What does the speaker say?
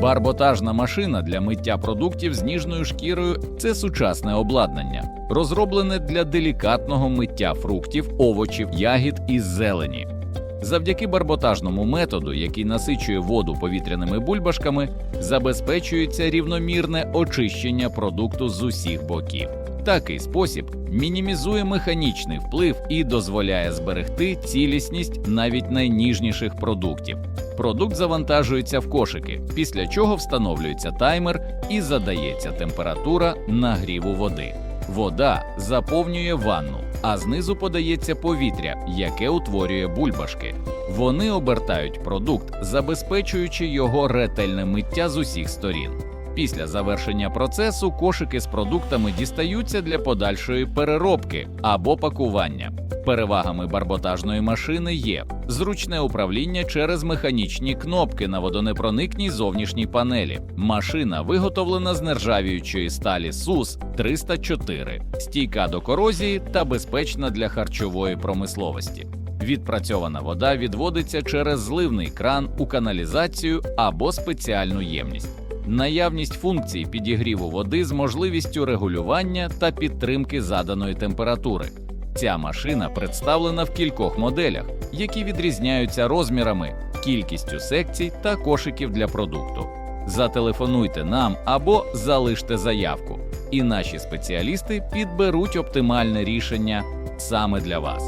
Барботажна машина для миття продуктів з ніжною шкірою це сучасне обладнання, розроблене для делікатного миття фруктів, овочів, ягід і зелені. Завдяки барботажному методу, який насичує воду повітряними бульбашками, забезпечується рівномірне очищення продукту з усіх боків. Такий спосіб мінімізує механічний вплив і дозволяє зберегти цілісність навіть найніжніших продуктів. Продукт завантажується в кошики, після чого встановлюється таймер і задається температура нагріву води. Вода заповнює ванну, а знизу подається повітря, яке утворює бульбашки. Вони обертають продукт, забезпечуючи його ретельне миття з усіх сторін. Після завершення процесу кошики з продуктами дістаються для подальшої переробки або пакування. Перевагами барботажної машини є зручне управління через механічні кнопки на водонепроникній зовнішній панелі. Машина виготовлена з нержавіючої сталі СУС 304, стійка до корозії та безпечна для харчової промисловості. Відпрацьована вода відводиться через зливний кран у каналізацію або спеціальну ємність. Наявність функцій підігріву води з можливістю регулювання та підтримки заданої температури. Ця машина представлена в кількох моделях, які відрізняються розмірами, кількістю секцій та кошиків для продукту. Зателефонуйте нам або залиште заявку, і наші спеціалісти підберуть оптимальне рішення саме для вас.